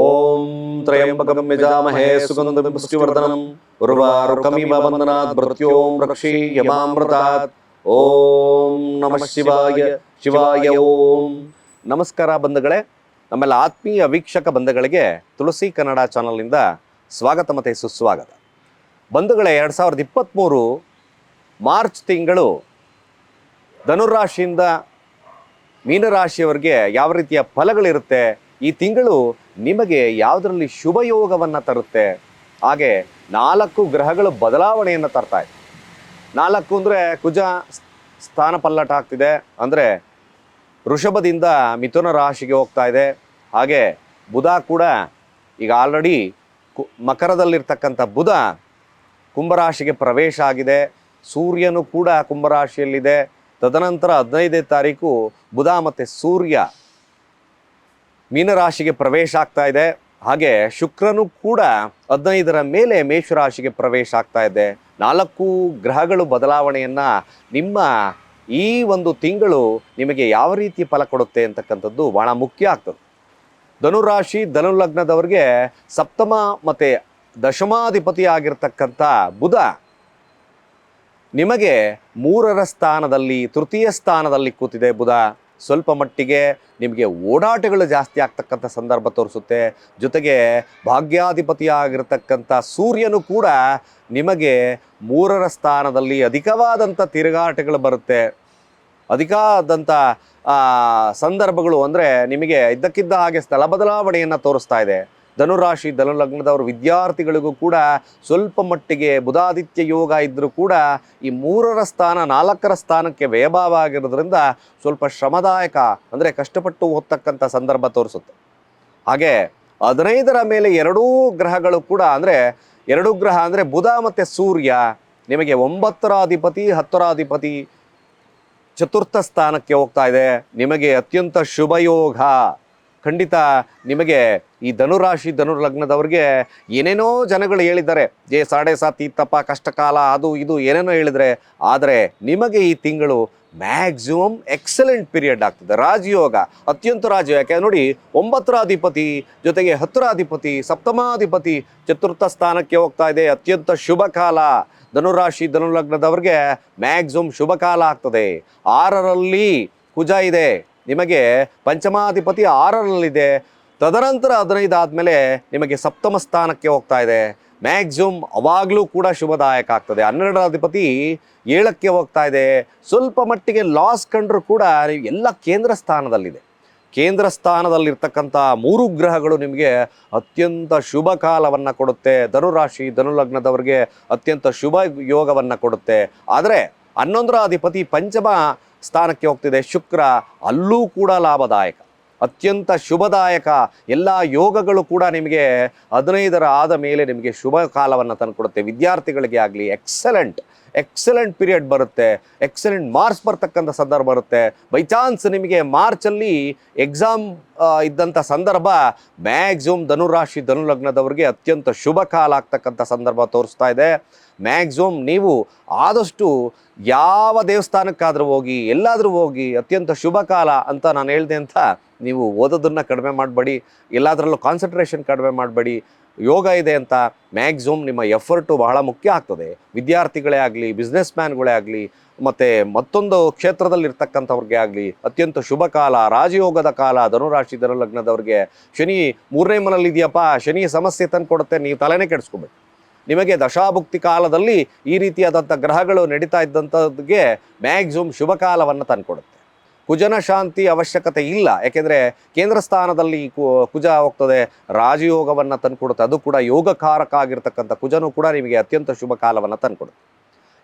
ಓಂ ತ್ರಯಂಬಕಂ ಯಜಾಮಹೇ ಸುಗಂಧ ಪುಷ್ಟಿವರ್ಧನಂ ಉರ್ವಾರುಕಮಿವ ವಂದನಾತ್ ಮೃತ್ಯೋಂ ರಕ್ಷಿ ಯಮಾಮೃತಾತ್ ಓಂ ನಮಃ ಶಿವಾಯ ಶಿವಾಯ ಓಂ ನಮಸ್ಕಾರ ಬಂಧುಗಳೇ, ನಮ್ಮೆಲ್ಲ ಆತ್ಮೀಯ ವೀಕ್ಷಕ ಬಂಧುಗಳಿಗೆ ತುಳಸಿ ಕನ್ನಡ ಚಾನಲ್ನಿಂದ ಸ್ವಾಗತ ಮತ್ತು ಸುಸ್ವಾಗತ. ಬಂಧುಗಳೇ, ಎರಡು ಸಾವಿರದ ಇಪ್ಪತ್ತ್ಮೂರು ಮಾರ್ಚ್ ತಿಂಗಳು ಧನುರಾಶಿಯಿಂದ ಮೀನರಾಶಿಯವರಿಗೆ ಯಾವ ರೀತಿಯ ಫಲಗಳಿರುತ್ತೆ ಈ ತಿಂಗಳು ನಿಮಗೆ ಯಾವುದರಲ್ಲಿ ಶುಭಯೋಗವನ್ನು ತರುತ್ತೆ? ಹಾಗೆ ನಾಲ್ಕು ಗ್ರಹಗಳು ಬದಲಾವಣೆಯನ್ನು ತರ್ತಾ ಇದೆ. ನಾಲ್ಕು ಅಂದರೆ ಕುಜ ಸ್ಥಾನ ಪಲ್ಲಟ ಆಗ್ತಿದೆ. ಅಂದರೆ ವೃಷಭದಿಂದ ಮಿಥುನ ರಾಶಿಗೆ ಹೋಗ್ತಾ ಇದೆ. ಹಾಗೆ ಬುಧ ಕೂಡ ಈಗ ಆಲ್ರೆಡಿ ಕು, ಮಕರದಲ್ಲಿರ್ತಕ್ಕಂಥ ಬುಧ ಕುಂಭರಾಶಿಗೆ ಪ್ರವೇಶ ಆಗಿದೆ. ಸೂರ್ಯನು ಕೂಡ ಕುಂಭರಾಶಿಯಲ್ಲಿದೆ. ತದನಂತರ ಹದಿನೈದನೇ ತಾರೀಕು ಬುಧ ಮತ್ತು ಸೂರ್ಯ. ಮೀನರಾಶಿಗೆ ಪ್ರವೇಶ ಆಗ್ತಾ ಇದೆ. ಹಾಗೆ ಶುಕ್ರನು ಕೂಡ ಹದಿನೈದರ ಮೇಲೆ ಮೇಷರಾಶಿಗೆ ಪ್ರವೇಶ ಆಗ್ತಾ ಇದೆ. ನಾಲ್ಕು ಗ್ರಹಗಳು ಬದಲಾವಣೆಯನ್ನು ನಿಮ್ಮ ಈ ಒಂದು ತಿಂಗಳು ನಿಮಗೆ ಯಾವ ರೀತಿ ಫಲ ಕೊಡುತ್ತೆ ಅಂತಕ್ಕಂಥದ್ದು ಬಹಳ ಮುಖ್ಯ ಆಗ್ತದೆ. ಧನುರಾಶಿ ಧನುಲಗ್ನದವ್ರಿಗೆ ಸಪ್ತಮ ಮತ್ತು ದಶಮಾಧಿಪತಿ ಆಗಿರ್ತಕ್ಕಂಥ ಬುಧ ನಿಮಗೆ ಮೂರರ ಸ್ಥಾನದಲ್ಲಿ, ತೃತೀಯ ಸ್ಥಾನದಲ್ಲಿ ಕೂತಿದೆ ಬುಧ. ಸ್ವಲ್ಪ ಮಟ್ಟಿಗೆ ನಿಮಗೆ ಓಡಾಟಗಳು ಜಾಸ್ತಿ ಆಗ್ತಕ್ಕಂಥ ಸಂದರ್ಭ ತೋರಿಸುತ್ತೆ. ಜೊತೆಗೆ ಭಾಗ್ಯಾಧಿಪತಿಯಾಗಿರ್ತಕ್ಕಂಥ ಸೂರ್ಯನು ಕೂಡ ನಿಮಗೆ ಮೂರರ ಸ್ಥಾನದಲ್ಲಿ ಅಧಿಕವಾದಂಥ ತಿರುಗಾಟಗಳು ಬರುತ್ತೆ. ಅಧಿಕವಾದಂಥ ಸಂದರ್ಭಗಳು ಅಂದರೆ ನಿಮಗೆ ಇದ್ದಕ್ಕಿದ್ದ ಹಾಗೆ ಸ್ಥಳ ಬದಲಾವಣೆಯನ್ನು ತೋರಿಸ್ತಾ ಇದೆ. ಧನುರಾಶಿ ಧನುಲಗ್ನದವರು ವಿದ್ಯಾರ್ಥಿಗಳಿಗೂ ಕೂಡ ಸ್ವಲ್ಪ ಮಟ್ಟಿಗೆ ಬುಧಾದಿತ್ಯ ಯೋಗ ಇದ್ದರೂ ಕೂಡ ಈ ಮೂರರ ಸ್ಥಾನ, ನಾಲ್ಕರ ಸ್ಥಾನಕ್ಕೆ ವೈಭವ ಆಗಿರೋದ್ರಿಂದ ಸ್ವಲ್ಪ ಶ್ರಮದಾಯಕ, ಅಂದರೆ ಕಷ್ಟಪಟ್ಟು ಓದ್ತಕ್ಕಂಥ ಸಂದರ್ಭ ತೋರಿಸುತ್ತೆ. ಹಾಗೆ ಹದಿನೈದರ ಮೇಲೆ ಎರಡೂ ಗ್ರಹಗಳು ಕೂಡ ಅಂದರೆ, ಎರಡು ಗ್ರಹ ಅಂದರೆ ಬುಧ ಮತ್ತು ಸೂರ್ಯ, ನಿಮಗೆ ಒಂಬತ್ತರ ಅಧಿಪತಿ ಹತ್ತರ ಅಧಿಪತಿ ಚತುರ್ಥ ಸ್ಥಾನಕ್ಕೆ ಹೋಗ್ತಾ ಇದೆ. ನಿಮಗೆ ಅತ್ಯಂತ ಶುಭ ಯೋಗ ಖಂಡಿತ ನಿಮಗೆ ಈ ಧನುರಾಶಿ, ಧನುರ್ಲಗ್ನದವ್ರಿಗೆ ಏನೇನೋ ಜನಗಳು ಹೇಳಿದ್ದಾರೆ. ಜೇ ಸಾಡೆ ಸಾತ್ ಇತ್ತಪ್ಪ ಕಷ್ಟಕಾಲ, ಅದು, ಇದು ಏನೇನೋ ಹೇಳಿದರೆ, ಆದರೆ ನಿಮಗೆ ಈ ತಿಂಗಳು ಮ್ಯಾಕ್ಸಿಮಮ್ ಎಕ್ಸಲೆಂಟ್ ಪೀರಿಯಡ್ ಆಗ್ತದೆ. ರಾಜಯೋಗ, ಅತ್ಯಂತ ರಾಜಯೋಗ. ಯಾಕೆ ನೋಡಿ ಒಂಬತ್ತರ ಅಧಿಪತಿ ಜೊತೆಗೆ ಹತ್ತರ ಅಧಿಪತಿ ಸಪ್ತಮಾಧಿಪತಿ ಚತುರ್ಥ ಸ್ಥಾನಕ್ಕೆ ಹೋಗ್ತಾ ಇದೆ. ಅತ್ಯಂತ ಶುಭ ಕಾಲ. ಧನುರಾಶಿ ಧನುಲಗ್ನದವ್ರಿಗೆ ಮ್ಯಾಕ್ಸಿಮಮ್ ಶುಭ ಕಾಲ ಆಗ್ತದೆ. ಆರರಲ್ಲಿ ಕುಜ ಇದೆ. ನಿಮಗೆ ಪಂಚಮಾಧಿಪತಿ ಆರರಲ್ಲಿದೆ. ತದನಂತರ ಹದಿನೈದು ಆದಮೇಲೆ ನಿಮಗೆ ಸಪ್ತಮ ಸ್ಥಾನಕ್ಕೆ ಹೋಗ್ತಾ ಇದೆ. ಮ್ಯಾಕ್ಸಿಮಮ್ ಅವಾಗಲೂ ಕೂಡ ಶುಭದಾಯಕ ಆಗ್ತದೆ. ಹನ್ನೆರಡರ ಅಧಿಪತಿ ಏಳಕ್ಕೆ ಹೋಗ್ತಾ ಇದೆ. ಸ್ವಲ್ಪ ಮಟ್ಟಿಗೆ ಲಾಸ್ ಕಂಡರೂ ಕೂಡ ಎಲ್ಲ ಕೇಂದ್ರ ಸ್ಥಾನದಲ್ಲಿದೆ. ಕೇಂದ್ರ ಸ್ಥಾನದಲ್ಲಿರ್ತಕ್ಕಂಥ ಮೂರು ಗ್ರಹಗಳು ನಿಮಗೆ ಅತ್ಯಂತ ಶುಭ ಕಾಲವನ್ನು ಕೊಡುತ್ತೆ. ಧನುರಾಶಿ, ಧನುಲಗ್ನದವರಿಗೆ ಅತ್ಯಂತ ಶುಭ ಯೋಗವನ್ನು ಕೊಡುತ್ತೆ. ಆದರೆ ಹನ್ನೊಂದರ ಅಧಿಪತಿ ಪಂಚಮ ಸ್ಥಾನಕ್ಕೆ ಹೋಗ್ತಿದೆ. ಶುಕ್ರ ಅಲ್ಲೂ ಕೂಡ ಲಾಭದಾಯಕ. ಅತ್ಯಂತ ಶುಭದಾಯಕ ಎಲ್ಲ ಯೋಗಗಳು ಕೂಡ ನಿಮಗೆ ಹದಿನೈದರ ಆದ ಮೇಲೆ ನಿಮಗೆ ಶುಭ ಕಾಲವನ್ನು ತಂದುಕೊಡುತ್ತೆ. ವಿದ್ಯಾರ್ಥಿಗಳಿಗೆ ಆಗಲಿ ಎಕ್ಸಲೆಂಟ್ ಎಕ್ಸಲೆಂಟ್ ಪೀರಿಯಡ್ ಬರುತ್ತೆ. ಎಕ್ಸಲೆಂಟ್ ಮಾರ್ಕ್ಸ್ ಬರ್ತಕ್ಕಂಥ ಸಂದರ್ಭ ಬರುತ್ತೆ. ಬೈ ಚಾನ್ಸ್ ನಿಮಗೆ ಮಾರ್ಚಲ್ಲಿ ಎಕ್ಸಾಮ್ ಇದ್ದಂಥ ಸಂದರ್ಭ ಮ್ಯಾಕ್ಸಿಮಮ್ ಧನುರಾಶಿ ಧನುಲಗ್ನದವ್ರಿಗೆ ಅತ್ಯಂತ ಶುಭ ಕಾಲ ಆಗ್ತಕ್ಕಂಥ ಸಂದರ್ಭ ತೋರಿಸ್ತಾ ಇದೆ. ಮ್ಯಾಕ್ಸಿಮಮ್ ನೀವು ಆದಷ್ಟು ಯಾವ ದೇವಸ್ಥಾನಕ್ಕಾದರೂ ಹೋಗಿ, ಎಲ್ಲಾದರೂ ಹೋಗಿ, ಅತ್ಯಂತ ಶುಭ ಕಾಲ ಅಂತ ನಾನು ಹೇಳಿದೆ ಅಂತ ನೀವು ಓದೋದನ್ನು ಕಡಿಮೆ ಮಾಡಬೇಡಿ, ಎಲ್ಲಾದರಲ್ಲೂ ಕಾನ್ಸಂಟ್ರೇಷನ್ ಕಡಿಮೆ ಮಾಡಬೇಡಿ, ಯೋಗ ಇದೆ ಅಂತ ಮ್ಯಾಕ್ಸಿಮಮ್ ನಿಮ್ಮ ಎಫರ್ಟು ಬಹಳ ಮುಖ್ಯ ಆಗ್ತದೆ. ವಿದ್ಯಾರ್ಥಿಗಳೇ ಆಗಲಿ ಬಿಸ್ನೆಸ್ ಮ್ಯಾನ್ಗಳೇ ಆಗಲಿ, ಮತ್ತು ಮತ್ತೊಂದು ಕ್ಷೇತ್ರದಲ್ಲಿರ್ತಕ್ಕಂಥವ್ರಿಗೆ ಆಗಲಿ, ಅತ್ಯಂತ ಶುಭ ಕಾಲ, ರಾಜಯೋಗದ ಕಾಲ, ಧನುರಾಶಿ ಧನುಲಗ್ನದವ್ರಿಗೆ ಶನಿ ಮೂರನೇ ಮನೇಲಿ ಇದೆಯಪ್ಪ ಶನಿ ಸಮಸ್ಯೆ ತಂದು ಕೊಡುತ್ತೆ ನೀವು ತಲೆನೇ ಕೆಡಿಸ್ಕೊಬೇಡಿ ನಿಮಗೆ ದಶಾಭುಕ್ತಿ ಕಾಲದಲ್ಲಿ ಈ ರೀತಿಯಾದಂಥ ಗ್ರಹಗಳು ನಡೀತಾ ಇದ್ದಂಥದ್ಗೆ ಮ್ಯಾಕ್ಸಿಮಮ್ ಶುಭ ಕಾಲವನ್ನು ತಂದುಕೊಡುತ್ತೆ. ಕುಜನ ಶಾಂತಿ ಅವಶ್ಯಕತೆ ಇಲ್ಲ. ಯಾಕೆಂದರೆ ಕೇಂದ್ರ ಸ್ಥಾನದಲ್ಲಿ ಕುಜ ಹೋಗ್ತದೆ, ರಾಜಯೋಗವನ್ನು ತಂದುಕೊಡುತ್ತೆ. ಅದು ಕೂಡ ಯೋಗಕಾರಕ ಆಗಿರ್ತಕ್ಕಂಥ ಕುಜನು ಕೂಡ ನಿಮಗೆ ಅತ್ಯಂತ ಶುಭ ಕಾಲವನ್ನು ತಂದುಕೊಡುತ್ತೆ.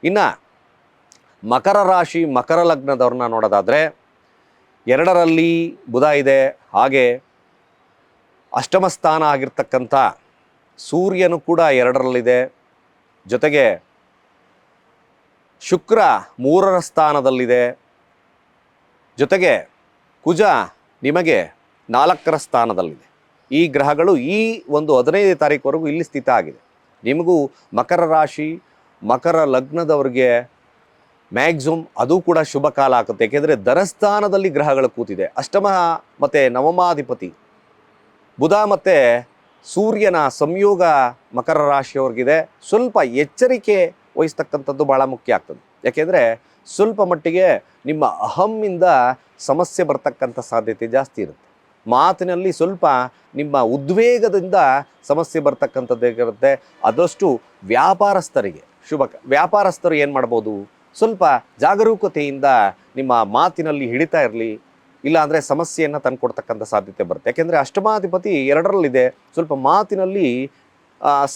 ಇನ್ನು ಮಕರ ರಾಶಿ, ಮಕರ ಲಗ್ನದವ್ರನ್ನ ನೋಡೋದಾದರೆ ಎರಡರಲ್ಲಿ ಬುಧ ಇದೆ. ಹಾಗೆ ಅಷ್ಟಮ ಸ್ಥಾನ ಆಗಿರ್ತಕ್ಕಂಥ ಸೂರ್ಯನು ಕೂಡ ಎರಡರಲ್ಲಿದೆ. ಜೊತೆಗೆ ಶುಕ್ರ ಮೂರರ ಸ್ಥಾನದಲ್ಲಿದೆ. ಜೊತೆಗೆ ಕುಜ ನಿಮಗೆ ನಾಲ್ಕರ ಸ್ಥಾನದಲ್ಲಿದೆ. ಈ ಗ್ರಹಗಳು ಈ ಒಂದು ಹದಿನೈದನೇ ತಾರೀಕುವರೆಗೂ ಇಲ್ಲಿ ಸ್ಥಿತ ಆಗಿದೆ. ನಿಮಗೂ ಮಕರ ರಾಶಿ, ಮಕರ ಲಗ್ನದವ್ರಿಗೆ ಮ್ಯಾಕ್ಸಿಮಮ್ ಅದು ಕೂಡ ಶುಭ ಕಾಲ ಆಗುತ್ತೆ. ಏಕೆಂದರೆ ಧನಸ್ಥಾನದಲ್ಲಿ ಗ್ರಹಗಳು ಕೂತಿದೆ. ಅಷ್ಟಮ ಮತ್ತು ನವಮಾಧಿಪತಿ ಬುಧ ಮತ್ತು ಸೂರ್ಯನ ಸಂಯೋಗ ಮಕರ ರಾಶಿಯವ್ರಿಗಿದೆ. ಸ್ವಲ್ಪ ಎಚ್ಚರಿಕೆ ವಹಿಸ್ತಕ್ಕಂಥದ್ದು ಭಾಳ ಮುಖ್ಯ ಆಗ್ತದೆ. ಯಾಕೆಂದರೆ ಸ್ವಲ್ಪ ಮಟ್ಟಿಗೆ ನಿಮ್ಮ ಅಹಮ್ಮಿಂದ ಸಮಸ್ಯೆ ಬರ್ತಕ್ಕಂಥ ಸಾಧ್ಯತೆ ಜಾಸ್ತಿ ಇರುತ್ತೆ. ಮಾತಿನಲ್ಲಿ ಸ್ವಲ್ಪ ನಿಮ್ಮ ಉದ್ವೇಗದಿಂದ ಸಮಸ್ಯೆ ಬರ್ತಕ್ಕಂಥದ್ದೇಗಿರುತ್ತೆ ಅದಷ್ಟು ವ್ಯಾಪಾರಸ್ಥರಿಗೆ, ಶುಭ ವ್ಯಾಪಾರಸ್ಥರು ಏನು ಮಾಡ್ಬೋದು? ಸ್ವಲ್ಪ ಜಾಗರೂಕತೆಯಿಂದ ನಿಮ್ಮ ಮಾತಿನಲ್ಲಿ ಹಿಡಿತಾ ಇರಲಿ. ಇಲ್ಲ ಅಂದರೆ ಸಮಸ್ಯೆಯನ್ನು ತಂದುಕೊಡ್ತಕ್ಕಂಥ ಸಾಧ್ಯತೆ ಬರುತ್ತೆ. ಯಾಕೆಂದರೆ ಅಷ್ಟಮಾಧಿಪತಿ ಎರಡರಲ್ಲಿದೆ. ಸ್ವಲ್ಪ ಮಾತಿನಲ್ಲಿ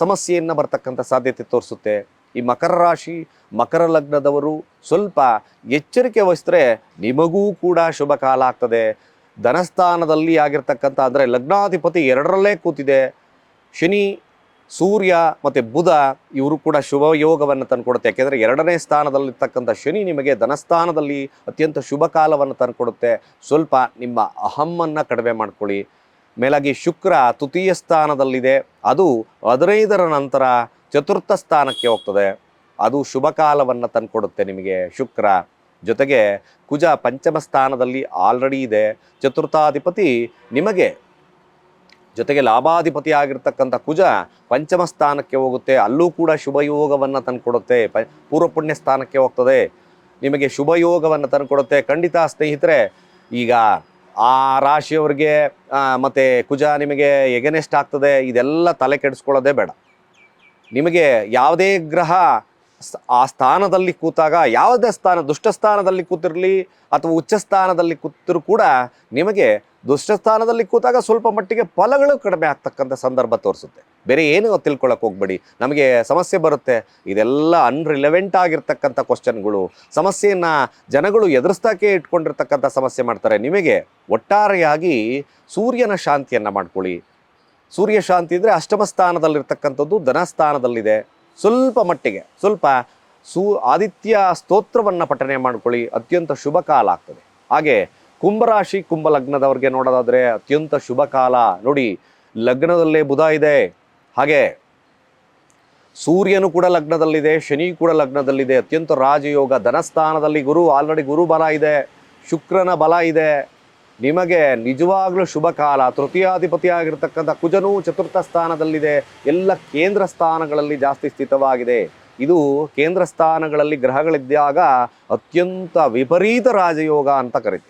ಸಮಸ್ಯೆಯನ್ನು ಬರ್ತಕ್ಕಂಥ ಸಾಧ್ಯತೆ ತೋರಿಸುತ್ತೆ. ಈ ಮಕರ ರಾಶಿ, ಮಕರ ಲಗ್ನದವರು ಸ್ವಲ್ಪ ಎಚ್ಚರಿಕೆ ವಹಿಸಿದ್ರೆ ನಿಮಗೂ ಕೂಡ ಶುಭ ಕಾಲ ಆಗ್ತದೆ. ಧನಸ್ಥಾನದಲ್ಲಿ ಆಗಿರ್ತಕ್ಕಂಥ, ಅಂದರೆ ಲಗ್ನಾಧಿಪತಿ ಎರಡರಲ್ಲೇ ಕೂತಿದೆ. ಶನಿ ಸೂರ್ಯ ಮತ್ತು ಬುಧ ಇವರು ಕೂಡ ಶುಭ ಯೋಗವನ್ನು ತಂದುಕೊಡುತ್ತೆ. ಯಾಕೆಂದರೆ ಎರಡನೇ ಸ್ಥಾನದಲ್ಲಿರ್ತಕ್ಕಂಥ ಶನಿ ನಿಮಗೆ ಧನಸ್ಥಾನದಲ್ಲಿ ಅತ್ಯಂತ ಶುಭ ಕಾಲವನ್ನು ತಂದುಕೊಡುತ್ತೆ. ಸ್ವಲ್ಪ ನಿಮ್ಮ ಅಹಮ್ಮನ್ನು ಕಡಿಮೆ ಮಾಡಿಕೊಳ್ಳಿ. ಮೇಲಾಗಿ ಶುಕ್ರ ತೃತೀಯ ಸ್ಥಾನದಲ್ಲಿದೆ. ಅದು ಹದಿನೈದರ ನಂತರ ಚತುರ್ಥ ಸ್ಥಾನಕ್ಕೆ ಹೋಗ್ತದೆ. ಅದು ಶುಭ ಕಾಲವನ್ನು ತಂದುಕೊಡುತ್ತೆ ನಿಮಗೆ ಶುಕ್ರ. ಜೊತೆಗೆ ಕುಜ ಪಂಚಮ ಸ್ಥಾನದಲ್ಲಿ ಆಲ್ರೆಡಿ ಇದೆ. ಚತುರ್ಥಾಧಿಪತಿ ನಿಮಗೆ ಜೊತೆಗೆ ಲಾಭಾಧಿಪತಿ ಆಗಿರ್ತಕ್ಕಂಥ ಕುಜ ಪಂಚಮ ಸ್ಥಾನಕ್ಕೆ ಹೋಗುತ್ತೆ. ಅಲ್ಲೂ ಕೂಡ ಶುಭಯೋಗವನ್ನು ತಂದುಕೊಡುತ್ತೆ. ಪ, ಪೂರ್ವ ಪುಣ್ಯ ಸ್ಥಾನಕ್ಕೆ ಹೋಗ್ತದೆ. ನಿಮಗೆ ಶುಭಯೋಗವನ್ನು ತಂದುಕೊಡುತ್ತೆ. ಖಂಡಿತ ಸ್ನೇಹಿತರೆ, ಈಗ ಆ ರಾಶಿಯವರಿಗೆ ಮತ್ತು ಕುಜ ನಿಮಗೆ ಎಗನೆಸ್ಟ್ ಆಗ್ತದೆ. ಇದೆಲ್ಲ ತಲೆ ಕೆಡಿಸ್ಕೊಳ್ಳೋದೇ ಬೇಡ. ನಿಮಗೆ ಯಾವುದೇ ಗ್ರಹ ಆ ಸ್ಥಾನದಲ್ಲಿ ಕೂತಾಗ, ಯಾವುದೇ ಸ್ಥಾನ, ದುಷ್ಟ ಸ್ಥಾನದಲ್ಲಿ ಕೂತಿರಲಿ ಅಥವಾ ಉಚ್ಚ ಸ್ಥಾನದಲ್ಲಿ ಕೂತರೂ ಕೂಡ ನಿಮಗೆ ದುಷ್ಟ ಸ್ಥಾನದಲ್ಲಿ ಕೂತಾಗ ಸ್ವಲ್ಪ ಮಟ್ಟಿಗೆ ಫಲಗಳು ಕಡಿಮೆ ಆಗ್ತಕ್ಕಂಥ ಸಂದರ್ಭ ತೋರಿಸುತ್ತೆ. ಬೇರೆ ಏನು ತಿಳ್ಕೊಳಕ್ಕೆ ಹೋಗ್ಬೇಡಿ. ನಮಗೆ ಸಮಸ್ಯೆ ಬರುತ್ತೆ. ಇದೆಲ್ಲ ಅನ್ರಿಲೆವೆಂಟ್ ಆಗಿರ್ತಕ್ಕಂಥ ಕ್ವಶನ್ಗಳು ಸಮಸ್ಯೆಯನ್ನು ಜನಗಳು ಎದುರಿಸ್ತಾಕೆ ಇಟ್ಕೊಂಡಿರ್ತಕ್ಕಂಥ ಸಮಸ್ಯೆ ಮಾಡ್ತಾರೆ. ನಿಮಗೆ ಒಟ್ಟಾರೆಯಾಗಿ ಸೂರ್ಯನ ಶಾಂತಿಯನ್ನು ಮಾಡ್ಕೊಳ್ಳಿ. ಸೂರ್ಯ ಶಾಂತಿ ಅಂದರೆ ಅಷ್ಟಮ ಸ್ಥಾನದಲ್ಲಿರ್ತಕ್ಕಂಥದ್ದು ಧನಸ್ಥಾನದಲ್ಲಿದೆ. ಸ್ವಲ್ಪ ಮಟ್ಟಿಗೆ, ಸ್ವಲ್ಪ ಸೂ, ಆದಿತ್ಯ ಸ್ತೋತ್ರವನ್ನು ಪಠನೆ ಮಾಡ್ಕೊಳ್ಳಿ. ಅತ್ಯಂತ ಶುಭ ಕಾಲ ಆಗ್ತದೆ. ಹಾಗೆ ಕುಂಭರಾಶಿ ಕುಂಭ ಲಗ್ನದವ್ರಿಗೆ ನೋಡೋದಾದ್ರೆ ಅತ್ಯಂತ ಶುಭ ಕಾಲ. ನೋಡಿ, ಲಗ್ನದಲ್ಲೇ ಬುಧ ಇದೆ. ಹಾಗೆ, ಸೂರ್ಯನು ಕೂಡ ಲಗ್ನದಲ್ಲಿದೆ, ಶನಿ ಕೂಡ ಲಗ್ನದಲ್ಲಿದೆ. ಅತ್ಯಂತ ರಾಜಯೋಗ, ಧನಸ್ಥಾನದಲ್ಲಿ ಗುರು ಆಲ್ರೆಡಿ ಗುರು ಬಲ ಇದೆ, ಶುಕ್ರನ ಬಲ ಇದೆ. ನಿಮಗೆ ನಿಜವಾಗ್ಲೂ ಶುಭ ಕಾಲ. ತೃತೀಯಾಧಿಪತಿ ಆಗಿರ್ತಕ್ಕಂಥ ಕುಜನು ಚತುರ್ಥ ಸ್ಥಾನದಲ್ಲಿದೆ. ಎಲ್ಲ ಕೇಂದ್ರ ಸ್ಥಾನಗಳಲ್ಲಿ ಜಾಸ್ತಿ ಸ್ಥಿತವಾಗಿದೆ. ಇದು ಕೇಂದ್ರ ಸ್ಥಾನಗಳಲ್ಲಿ ಗ್ರಹಗಳಿದ್ದಾಗ ಅತ್ಯಂತ ವಿಪರೀತ ರಾಜಯೋಗ ಅಂತ ಕರಿತೀವಿ.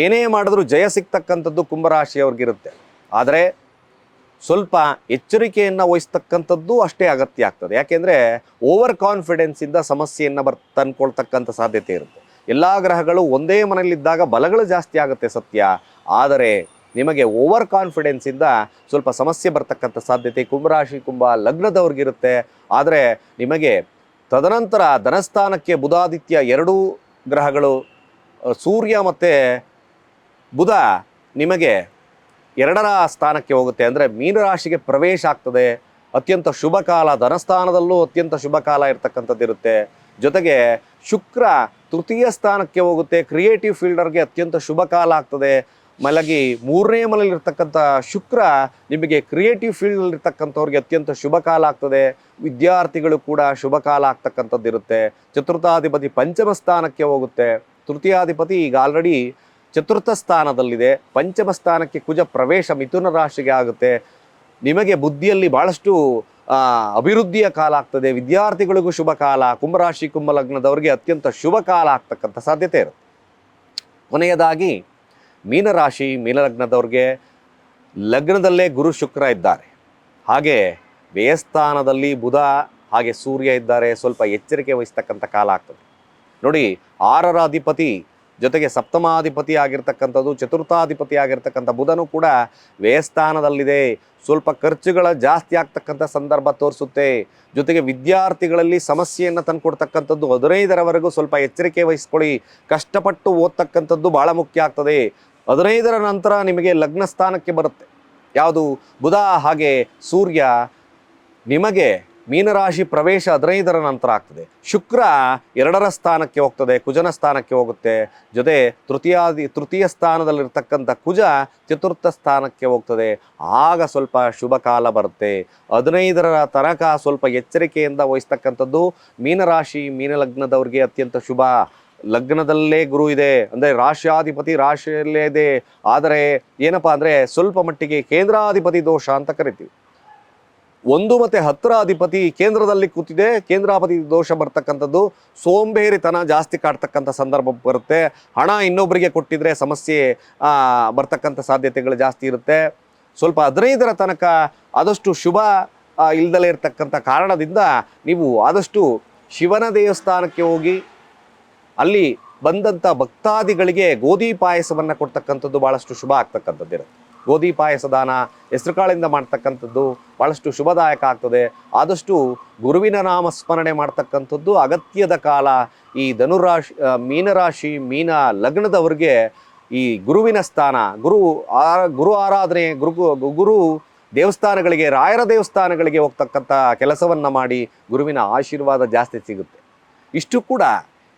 ಏನೇ ಮಾಡಿದ್ರೂ ಜಯ ಸಿಗ್ತಕ್ಕಂಥದ್ದು ಕುಂಭರಾಶಿಯವ್ರಿಗಿರುತ್ತೆ. ಆದರೆ ಸ್ವಲ್ಪ ಎಚ್ಚರಿಕೆಯನ್ನು ವಹಿಸ್ತಕ್ಕಂಥದ್ದು ಅಷ್ಟೇ ಅಗತ್ಯ ಆಗ್ತದೆ. ಯಾಕೆಂದರೆ ಓವರ್ ಕಾನ್ಫಿಡೆನ್ಸಿಂದ ಸಮಸ್ಯೆಯನ್ನು ಬರ್, ತಂದ್ಕೊಳ್ತಕ್ಕಂಥ ಸಾಧ್ಯತೆ ಇರುತ್ತೆ. ಎಲ್ಲ ಗ್ರಹಗಳು ಒಂದೇ ಮನೆಯಲ್ಲಿದ್ದಾಗ ಬಲಗಳು ಜಾಸ್ತಿ ಆಗುತ್ತೆ ಸತ್ಯ. ಆದರೆ ನಿಮಗೆ ಓವರ್ ಕಾನ್ಫಿಡೆನ್ಸಿಂದ ಸ್ವಲ್ಪ ಸಮಸ್ಯೆ ಬರ್ತಕ್ಕಂಥ ಸಾಧ್ಯತೆ ಕುಂಭರಾಶಿ, ಕುಂಭ ಲಗ್ನದವ್ರಿಗಿರುತ್ತೆ. ಆದರೆ ನಿಮಗೆ ತದನಂತರ ಧನಸ್ಥಾನಕ್ಕೆ ಬುಧಾದಿತ್ಯ ಎರಡೂ ಗ್ರಹಗಳು ಸೂರ್ಯ ಮತ್ತು ಬುಧ ನಿಮಗೆ ಎರಡರ ಸ್ಥಾನಕ್ಕೆ ಹೋಗುತ್ತೆ ಅಂದರೆ ಮೀನರಾಶಿಗೆ ಪ್ರವೇಶ ಆಗ್ತದೆ. ಅತ್ಯಂತ ಶುಭ ಕಾಲ, ಧನಸ್ಥಾನದಲ್ಲೂ ಅತ್ಯಂತ ಶುಭ ಕಾಲ ಇರುತ್ತೆ. ಜೊತೆಗೆ ಶುಕ್ರ ತೃತೀಯ ಸ್ಥಾನಕ್ಕೆ ಹೋಗುತ್ತೆ. ಕ್ರಿಯೇಟಿವ್ ಫೀಲ್ಡರ್ಗೆ ಅತ್ಯಂತ ಶುಭ ಕಾಲ ಆಗ್ತದೆ. ಮಲಗಿ ಮೂರನೇ ಮನೆಯಲ್ಲಿರ್ತಕ್ಕಂಥ ಶುಕ್ರ ನಿಮಗೆ ಕ್ರಿಯೇಟಿವ್ ಫೀಲ್ಡ್ನಲ್ಲಿರ್ತಕ್ಕಂಥವ್ರಿಗೆ ಅತ್ಯಂತ ಶುಭ ಕಾಲ ಆಗ್ತದೆ. ವಿದ್ಯಾರ್ಥಿಗಳು ಕೂಡ ಶುಭ ಕಾಲ ಆಗ್ತಕ್ಕಂಥದ್ದು ಇರುತ್ತೆ ಚತುರ್ಥಾಧಿಪತಿ ಪಂಚಮ ಸ್ಥಾನಕ್ಕೆ ಹೋಗುತ್ತೆ. ತೃತೀಯಾಧಿಪತಿ ಈಗ ಆಲ್ರೆಡಿ ಚತುರ್ಥ ಸ್ಥಾನದಲ್ಲಿದೆ. ಪಂಚಮ ಸ್ಥಾನಕ್ಕೆ ಕುಜ ಪ್ರವೇಶ ಮಿಥುನ ರಾಶಿಗೆ ಆಗುತ್ತೆ. ನಿಮಗೆ ಬುದ್ಧಿಯಲ್ಲಿ ಆ, ಅಭಿವೃದ್ಧಿಯ ಕಾಲ ಆಗ್ತದೆ. ವಿದ್ಯಾರ್ಥಿಗಳಿಗೂ ಶುಭ ಕಾಲ. ಕುಂಭರಾಶಿ ಕುಂಭ ಲಗ್ನದವರಿಗೆ ಅತ್ಯಂತ ಶುಭ ಕಾಲ ಆಗ್ತಕ್ಕಂಥ ಸಾಧ್ಯತೆ ಇರುತ್ತೆ. ಕೊನೆಯದಾಗಿ ಮೀನರಾಶಿ ಮೀನಲಗ್ನದವ್ರಿಗೆ ಲಗ್ನದಲ್ಲೇ ಗುರು ಶುಕ್ರ ಇದ್ದಾರೆ. ಹಾಗೆ ವ್ಯಯಸ್ಥಾನದಲ್ಲಿ ಬುಧ ಹಾಗೆ ಸೂರ್ಯ ಇದ್ದಾರೆ. ಸ್ವಲ್ಪ ಎಚ್ಚರಿಕೆ ವಹಿಸ್ತಕ್ಕಂಥ ಕಾಲ ಆಗ್ತದೆ. ನೋಡಿ ಆರರ ಅಧಿಪತಿ ಜೊತೆಗೆ ಸಪ್ತಮಾಧಿಪತಿ ಆಗಿರ್ತಕ್ಕಂಥದ್ದು ಚತುರ್ಥಾಧಿಪತಿ ಆಗಿರ್ತಕ್ಕಂಥ ಬುಧನು ಕೂಡ ವ್ಯಯಸ್ಥಾನದಲ್ಲಿದೆ. ಸ್ವಲ್ಪ ಖರ್ಚುಗಳ ಜಾಸ್ತಿ ಆಗ್ತಕ್ಕಂಥ ಸಂದರ್ಭ ತೋರಿಸುತ್ತೆ. ಜೊತೆಗೆ ವಿದ್ಯಾರ್ಥಿಗಳಲ್ಲಿ ಸಮಸ್ಯೆಯನ್ನು ತಂದುಕೊಡ್ತಕ್ಕಂಥದ್ದು ಹದಿನೈದರವರೆಗೂ ಸ್ವಲ್ಪ ಎಚ್ಚರಿಕೆ ವಹಿಸ್ಕೊಳ್ಳಿ. ಕಷ್ಟಪಟ್ಟು ಓದ್ತಕ್ಕಂಥದ್ದು ಭಾಳ ಮುಖ್ಯ ಆಗ್ತದೆ. ಹದಿನೈದರ ನಂತರ ನಿಮಗೆ ಲಗ್ನ ಸ್ಥಾನಕ್ಕೆ ಬರುತ್ತೆ. ಯಾವುದು? ಬುಧ ಹಾಗೆ ಸೂರ್ಯ ನಿಮಗೆ ಮೀನರಾಶಿ ಪ್ರವೇಶ ಹದಿನೈದರ ನಂತರ ಆಗ್ತದೆ. ಶುಕ್ರ ಎರಡರ ಸ್ಥಾನಕ್ಕೆ ಹೋಗ್ತದೆ, ಕುಜನ ಸ್ಥಾನಕ್ಕೆ ಹೋಗುತ್ತೆ. ಜೊತೆ ತೃತೀಯಾದಿ, ತೃತೀಯ ಸ್ಥಾನದಲ್ಲಿರ್ತಕ್ಕಂಥ ಕುಜ ಚತುರ್ಥ ಸ್ಥಾನಕ್ಕೆ ಹೋಗ್ತದೆ. ಆಗ ಸ್ವಲ್ಪ ಶುಭ ಕಾಲ ಬರುತ್ತೆ. ಹದಿನೈದರ ತನಕ ಸ್ವಲ್ಪ ಎಚ್ಚರಿಕೆಯಿಂದ ವಹಿಸ್ತಕ್ಕಂಥದ್ದು ಮೀನರಾಶಿ, ಮೀನಲಗ್ನದವ್ರಿಗೆ ಅತ್ಯಂತ ಶುಭ. ಲಗ್ನದಲ್ಲೇ ಗುರು ಇದೆ. ಅಂದರೆ ರಾಶ್ಯಾಧಿಪತಿ ರಾಶಿಯಲ್ಲೇ ಇದೆ. ಆದರೆ ಏನಪ್ಪ ಅಂದರೆ ಸ್ವಲ್ಪ ಮಟ್ಟಿಗೆ ಕೇಂದ್ರಾಧಿಪತಿ ದೋಷ ಅಂತ ಕರಿತೀವಿ. ಒಂದು ಮತ್ತೆ ಹತ್ತಿರ ಅಧಿಪತಿ ಕೇಂದ್ರದಲ್ಲಿ ಕೂತಿದೆ. ಕೇಂದ್ರಾಪತಿ ದೋಷ ಬರ್ತಕ್ಕಂಥದ್ದು ಸೋಂಬೇರಿತನ ಜಾಸ್ತಿ ಕಾಡ್ತಕ್ಕಂಥ ಸಂದರ್ಭ ಬರುತ್ತೆ. ಹಣ ಇನ್ನೊಬ್ಬರಿಗೆ ಕೊಟ್ಟಿದ್ರೆ ಸಮಸ್ಯೆ ಬರ್ತಕ್ಕಂಥ ಸಾಧ್ಯತೆಗಳು ಜಾಸ್ತಿ ಇರುತ್ತೆ. ಸ್ವಲ್ಪ ಹದಿನೈದರ ತನಕ ಆದಷ್ಟು ಶುಭ ಇಲ್ಲದಲೇ ಇರತಕ್ಕಂಥ ಕಾರಣದಿಂದ ನೀವು ಆದಷ್ಟು ಶಿವನ ದೇವಸ್ಥಾನಕ್ಕೆ ಹೋಗಿ, ಅಲ್ಲಿ ಬಂದಂಥ ಭಕ್ತಾದಿಗಳಿಗೆ ಗೋಧಿ ಪಾಯಸವನ್ನು ಕೊಡ್ತಕ್ಕಂಥದ್ದು ಭಾಳಷ್ಟು ಶುಭ ಆಗ್ತಕ್ಕಂಥದ್ದಿರುತ್ತೆ. ಗೋಧಿ ಪಾಯಸ ದಾನ ಹೆಸರುಕಾಳಿಂದ ಮಾಡ್ತಕ್ಕಂಥದ್ದು ಭಾಳಷ್ಟು ಶುಭದಾಯಕ ಆಗ್ತದೆ. ಆದಷ್ಟು ಗುರುವಿನ ನಾಮ ಸ್ಮರಣೆ ಮಾಡ್ತಕ್ಕಂಥದ್ದು ಅಗತ್ಯದ ಕಾಲ. ಈ ಧನುರಾಶಿ ಮೀನರಾಶಿ, ಮೀನ ಲಗ್ನದವರಿಗೆ ಈ ಗುರುವಿನ ಸ್ಥಾನ, ಗುರು ಆ, ಗುರು ಆರಾಧನೆ, ಗುರು ಗುರು ದೇವಸ್ಥಾನಗಳಿಗೆ, ರಾಯರ ದೇವಸ್ಥಾನಗಳಿಗೆ ಹೋಗ್ತಕ್ಕಂಥ ಕೆಲಸವನ್ನು ಮಾಡಿ ಗುರುವಿನ ಆಶೀರ್ವಾದ ಜಾಸ್ತಿ ಸಿಗುತ್ತೆ. ಇಷ್ಟು ಕೂಡ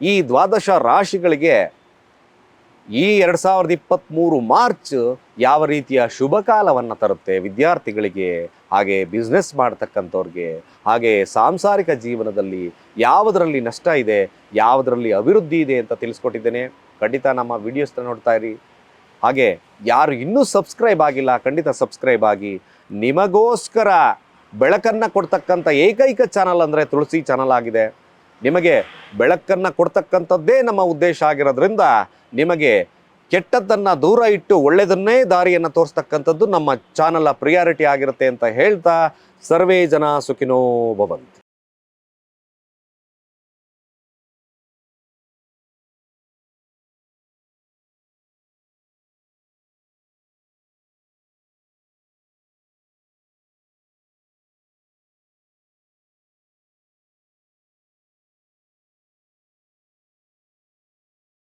ಈ ದ್ವಾದಶ ರಾಶಿಗಳಿಗೆ ಈ ಎರಡು ಸಾವಿರದ ಇಪ್ಪತ್ತ್ಮೂರು ಮಾರ್ಚ್ ಯಾವ ರೀತಿಯ ಶುಭ ಕಾಲವನ್ನು ತರುತ್ತೆ ವಿದ್ಯಾರ್ಥಿಗಳಿಗೆ, ಹಾಗೆ ಬಿಸ್ನೆಸ್ ಮಾಡ್ತಕ್ಕಂಥವ್ರಿಗೆ, ಹಾಗೆ ಸಾಂಸಾರಿಕ ಜೀವನದಲ್ಲಿ ಯಾವುದರಲ್ಲಿ ನಷ್ಟ ಇದೆ, ಯಾವುದರಲ್ಲಿ ಅಭಿವೃದ್ಧಿ ಇದೆ ಅಂತ ತಿಳಿಸ್ಕೊಟ್ಟಿದ್ದೇನೆ. ಖಂಡಿತ ನಮ್ಮ ವಿಡಿಯೋಸ್ನ ನೋಡ್ತಾ ಇರಿ. ಹಾಗೆ ಯಾರು ಇನ್ನೂ ಸಬ್ಸ್ಕ್ರೈಬ್ ಆಗಿಲ್ಲ, ಖಂಡಿತ ಸಬ್ಸ್ಕ್ರೈಬ್ ಆಗಿ. ನಿಮಗೋಸ್ಕರ ಬೆಳಕನ್ನು ಕೊಡ್ತಕ್ಕಂಥ ಏಕೈಕ ಚಾನಲ್ ಅಂದರೆ ತುಳಸಿ ಚಾನಲ್ ಆಗಿದೆ. ನಿಮಗೆ ಬೆಳಕನ್ನು ಕೊಡ್ತಕ್ಕಂಥದ್ದೇ ನಮ್ಮ ಉದ್ದೇಶ ಆಗಿರೋದ್ರಿಂದ ನಿಮಗೆ ಕೆಟ್ಟದ್ದನ್ನು ದೂರ ಇಟ್ಟು ಒಳ್ಳೆಯದನ್ನೇ ದಾರಿಯನ್ನು ತೋರಿಸ್ತಕ್ಕಂಥದ್ದು ನಮ್ಮ ಚಾನಲ್ನ ಪ್ರಿಯಾರಿಟಿ ಆಗಿರುತ್ತೆ ಅಂತ ಹೇಳ್ತಾ ಸರ್ವೇ ಜನ ಸುಖಿನೋ ಭವಂತು.